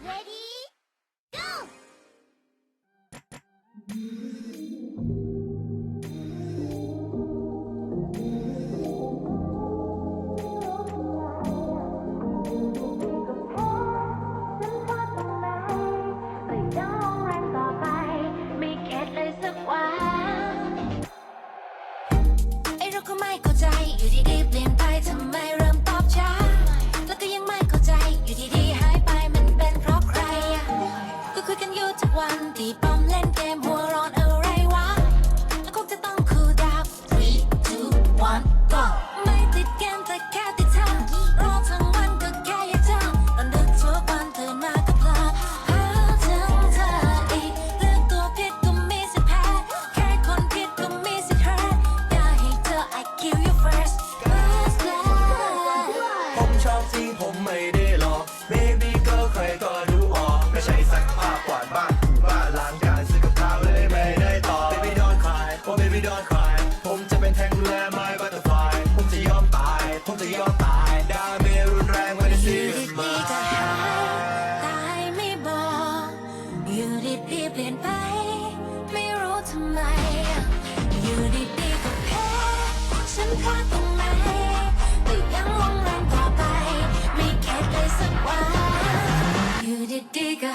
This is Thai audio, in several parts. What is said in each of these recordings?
Ready? Go! baby don't cry ผมจะเป็นแทงดูแล my butterfly ผมจะยอมตาย ผมจะยอมตาย ดาเมจรุนแรงไม่ได้ซื้อมาตายไม่บอกอยู่ดีๆเปลี่ยนไป ไม่รู้ทำไม อยู่ดีๆก็แพ้ฉันพลาดตรงไหนแต่ยังหวังแรงต่อไป ไม่แคร์เลยสักวันอยู่ดีๆก็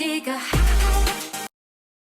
ดีก็หา